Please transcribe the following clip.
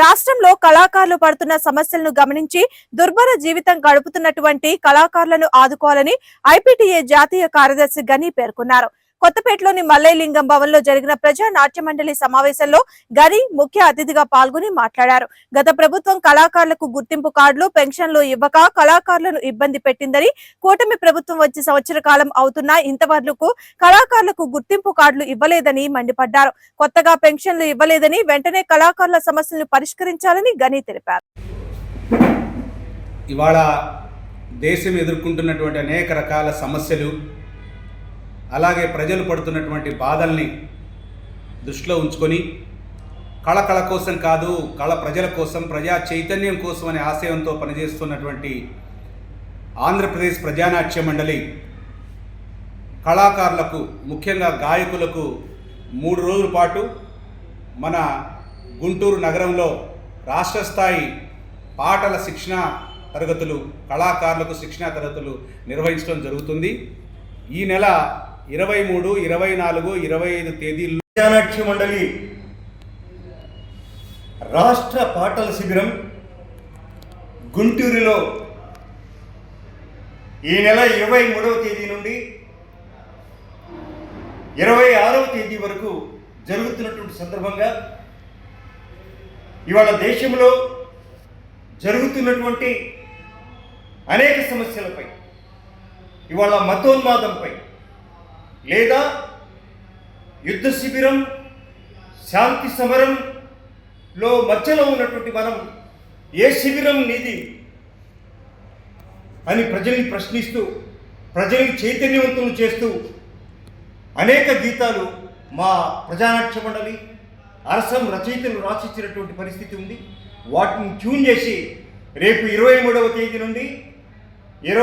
రాష్ట్రంలో కళాకారులు పడుతున్న సమస్యలను గమనించి దుర్భర జీవితం గడుపుతున్నటువంటి కళాకారులను ఆదుకోవాలని ఐపీటీఏ జాతీయ కార్యదర్శి గని పేర్కొన్నారు. కొత్తపేటలోని మల్లయ్యలింగం భవన్లో జరిగిన ప్రజా నాట్య మండలి సమావేశంలో గని ముఖ్య అతిథిగా పాల్గొని మాట్లాడారు. గత ప్రభుత్వం కళాకారులకు గుర్తింపు కార్డులు పెన్షన్లు ఇవ్వక కళాకారులను ఇబ్బంది పెట్టిందని కూటమి ప్రభుత్వం వచ్చి సంవత్సర కాలం అవుతున్నా ఇంతవరకు కళాకారులకు గుర్తింపు కార్డులు ఇవ్వలేదని మండిపడ్డారు. కొత్తగా పెన్షన్లు ఇవ్వలేదని వెంటనే కళాకారుల సమస్యలను పరిష్కరించాలని గని తెలిపారు. ఇవాళ దేశం ఎదుర్కొంటున్నటువంటి అనేక రకాల సమస్యలు అలాగే ప్రజలు పడుతున్నటువంటి బాధల్ని దృష్టిలో ఉంచుకొని కళ కళ కోసం కాదు కళ ప్రజల కోసం ప్రజా చైతన్యం కోసం అనే ఆశయంతో పనిచేస్తున్నటువంటి ఆంధ్రప్రదేశ్ ప్రజానాట్య మండలి కళాకారులకు ముఖ్యంగా గాయకులకు మూడు రోజుల పాటు మన గుంటూరు నగరంలో రాష్ట్ర స్థాయి పాటల శిక్షణ తరగతులు కళాకారులకు శిక్షణ తరగతులు నిర్వహించడం జరుగుతుంది. ఈ నెల ఇరవై మూడు ఇరవై నాలుగు ఇరవై ఐదు తేదీల్లో ప్రజానాట్య మండలి రాష్ట్ర పాటల శిబిరం గుంటూరులో ఈ నెల ఇరవై మూడవ తేదీ నుండి ఇరవై ఆరవ తేదీ వరకు జరుగుతున్నటువంటి సందర్భంగా ఇవాళ దేశంలో జరుగుతున్నటువంటి అనేక సమస్యలపై ఇవాళ మతోన్మాదంపై లేదా యుద్ధ శిబిరం శాంతి సమరంలో మధ్యలో ఉన్నటువంటి మనం ఏ శిబిరం నీది అని ప్రజల్ని ప్రశ్నిస్తూ ప్రజల్ని చైతన్యవంతులు చేస్తూ అనేక గీతాలు మా ప్రజానాట్య మండలి అరసం రచయితలు రాసిచ్చినటువంటి పరిస్థితి ఉంది. వాటిని ట్యూన్ చేసి రేపు ఇరవై మూడవ తేదీ నుండి